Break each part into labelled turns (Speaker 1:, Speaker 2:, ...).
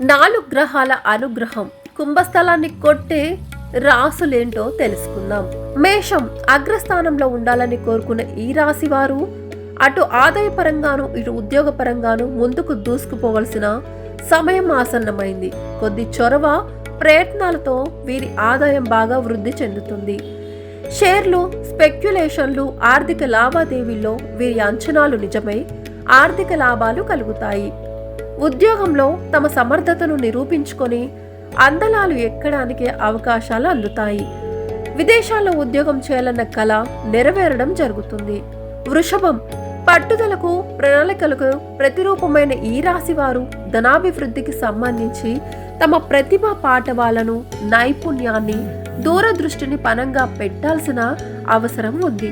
Speaker 1: నాలుగు గ్రహాల అనుగ్రహం కుంభస్థలాన్ని కొట్టే రాసులేంటో తెలుసుకుందాం. మేషం అగ్రస్థానంలో ఉండాలని కోరుకున్న ఈ రాశి వారు అటు ఆదాయపరంగాను ఇటు ఉద్యోగపరంగాను ముందుకు దూసుకుపోవలసిన సమయం ఆసన్నమైంది. కొద్ది చొరవ ప్రయత్నాలతో వీరి ఆదాయం బాగా వృద్ధి చెందుతుంది. షేర్లు స్పెక్యులేషన్లు ఆర్థిక లావాదేవీల్లో వీరి అంచనాలు నిజమై ఆర్థిక లాభాలు కలుగుతాయి. ఉద్యోగంలో తమ సమర్థతను నిరూపించుకొని అందలాలు ఎక్కడానికి అవకాశాలు అందుతాయి. విదేశాల్లో ఉద్యోగం చేయాలన్న కళ నెరవేరడం జరుగుతుంది. వృషభం పట్టుదలకు ప్రణాళికలకు ప్రతిరూపమైన ఈ రాశి వారు ధనాభివృద్ధికి సంబంధించి తమ ప్రతిభా పాఠవాలను నైపుణ్యాన్ని దూరదృష్టిని పనంగా పెట్టాల్సిన అవసరం ఉంది.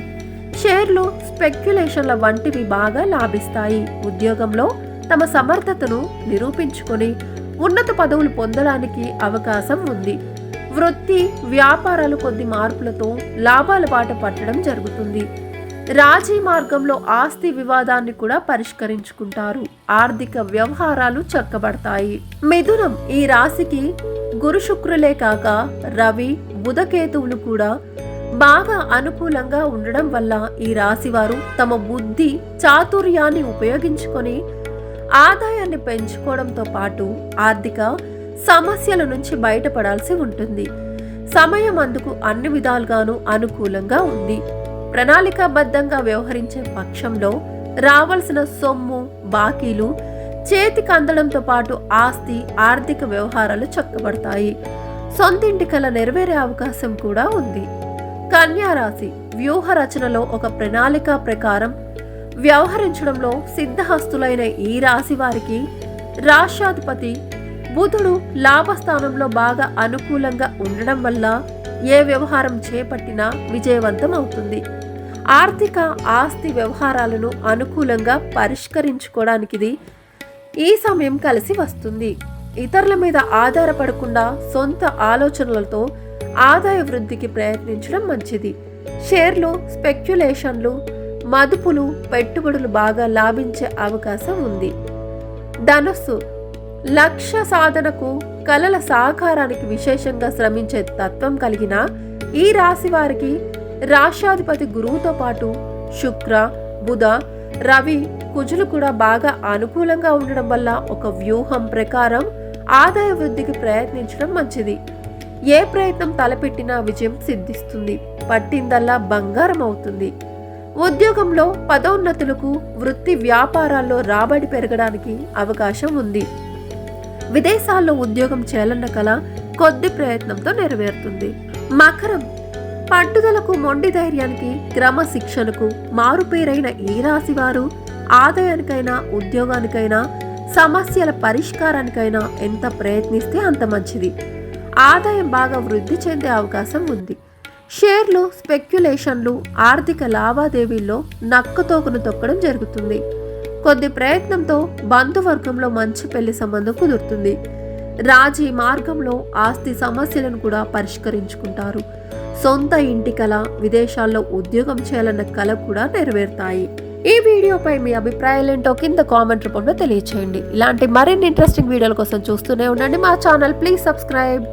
Speaker 1: షేర్లు స్పెక్యులేషన్ల వంటివి బాగా లాభిస్తాయి. ఉద్యోగంలో తమ సమర్థతను నిరూపించుకొని ఉన్నత పదవులు పొందడానికి అవకాశం ఉంది. వృత్తి వ్యాపారాలు కొద్ది మార్పులతో లాభాల బాట పట్టడం జరుగుతుంది. రాజీ మార్గంలో ఆస్తి వివాదాన్ని కూడా పరిష్కరించుకుంటారు. ఆర్థిక వ్యవహారాలు చక్కబడతాయి. మిథునం ఈ రాశికి గురు శుక్రులే కాక రవి బుధకేతువులు కూడా బాగా అనుకూలంగా ఉండడం వల్ల ఈ రాశి వారు తమ బుద్ధి చాతుర్యాన్ని ఉపయోగించుకొని ఆదాయాన్ని పెంచుకోవడంతో పాటు ఆర్థిక సమస్యల నుంచి బయటపడాల్సి ఉంటుంది. సమయం అందుకు అన్ని విధాలుగానూ అనుకూలంగా ఉంది. ప్రణాళికాబద్ధంగా వ్యవహరించే పక్షంలో రావాల్సిన సొమ్ము బాకీలు చేతికి అందడంతో పాటు ఆస్తి ఆర్థిక వ్యవహారాలు చక్కబడతాయి. సొంతింటి కల నెరవేరే అవకాశం కూడా ఉంది. కన్యా రాశి వ్యూహ రచనలో ఒక ప్రణాళిక ప్రకారం వ్యవహరించడంలో సిద్ధహస్తులైన ఈ రాశి వారికి రాష్ట్రాధిపతి బుధుడు లాభస్థానంలో బాగా అనుకూలంగా ఉండడం వల్ల ఏ వ్యవహారం చేపట్టినా విజయవంతం అవుతుంది ఆర్థిక ఆస్తి వ్యవహారాలను అనుకూలంగా పరిష్కరించుకోవడానికి ఇది ఈ సమయం కలిసి వస్తుంది. ఇతరుల మీద ఆధారపడకుండా సొంత ఆలోచనలతో ఆదాయ వృద్ధికి ప్రయత్నించడం మంచిది. షేర్లు స్పెక్యులేషన్లు మదుపులు పెట్టుబడులు బాగా లాభించే అవకాశం ఉంది. ధనస్సు లక్ష్య సాధనకు కలల సాకారానికి విశేషంగా శ్రమించే తత్వం కలిగిన ఈ రాశి వారికి రాష్ట్రాధిపతి గురువుతో పాటు శుక్ర బుధ రవి కుజులు కూడా బాగా అనుకూలంగా ఉండడం వల్ల ఒక వ్యూహం ప్రకారం ఆదాయ వృద్ధికి ప్రయత్నించడం మంచిది. ఏ ప్రయత్నం తలపెట్టినా విజయం సిద్ధిస్తుంది. పట్టిందల్లా బంగారం అవుతుంది. ఉద్యోగంలో పదోన్నతులకు వృత్తి వ్యాపారాల్లో రాబడి పెరగడానికి అవకాశం ఉంది. విదేశాల్లో ఉద్యోగం చేయాలన్న కల కొద్ది ప్రయత్నంతో నెరవేరుతుంది. మకరం పట్టుదలకు మొండి ధైర్యానికి క్రమశిక్షణకు మారుపేరైన ఈ రాశి వారు ఆదాయానికైనా ఉద్యోగానికైనా సమస్యల పరిష్కారానికైనా ఎంత ప్రయత్నిస్తే అంత మంచిది. ఆదాయం బాగా వృద్ధి చెందే అవకాశం ఉంది. షేర్లు స్పెక్యులేషన్లు ఆర్థిక లావాదేవీల్లో నక్కతోకను తొక్కడం జరుగుతుంది. కొద్ది ప్రయత్నంతో బంధువర్గంలో మంచి పెళ్ళి సంబంధం కుదురుతుంది. రాజీ మార్గంలో ఆస్తి సమస్యలను కూడా పరిష్కరించుకుంటారు. సొంత ఇంటి కళ విదేశాల్లో ఉద్యోగం చేయాలన్న కళ కూడా నెరవేరుతాయి. ఈ వీడియోపై మీ అభిప్రాయాలేంటో కింద కామెంట్ రూపంలో తెలియచేయండి. ఇలాంటి మరిన్ని ఇంట్రెస్టింగ్ వీడియోల కోసం చూస్తూనే ఉండండి. మా ఛానల్ ప్లీజ్ సబ్స్క్రైబ్.